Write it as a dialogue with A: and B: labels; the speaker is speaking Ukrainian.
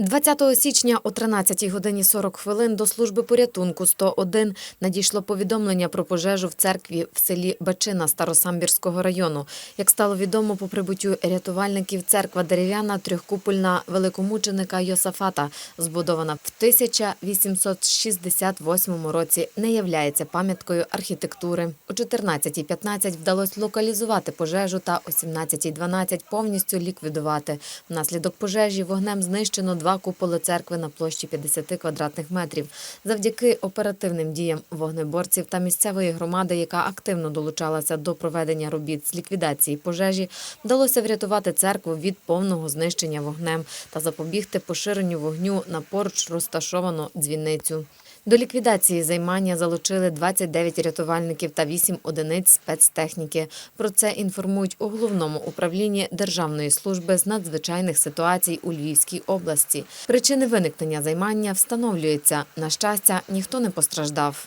A: 20 січня о 13 годині 40 хвилин до служби порятунку 101 надійшло повідомлення про пожежу в церкві в селі Бачина Старосамбірського району. Як стало відомо по прибуттю рятувальників, церква дерев'яна трьохкупольна великомученика Йосафата, збудована в 1868 році, не являється пам'яткою архітектури. О 14.15 вдалося локалізувати пожежу та о 17.12 повністю ліквідувати. Внаслідок пожежі вогнем знищено два куполи церкви на площі 50 квадратних метрів. Завдяки оперативним діям вогнеборців та місцевої громади, яка активно долучалася до проведення робіт з ліквідації пожежі, вдалося врятувати церкву від повного знищення вогнем та запобігти поширенню вогню на поруч розташовану дзвіницю. До ліквідації займання залучили 29 рятувальників та 8 одиниць спецтехніки. Про це інформують у головному управлінні Державної служби з надзвичайних ситуацій у Львівській області. Причини виникнення займання встановлюються. На щастя, ніхто не постраждав.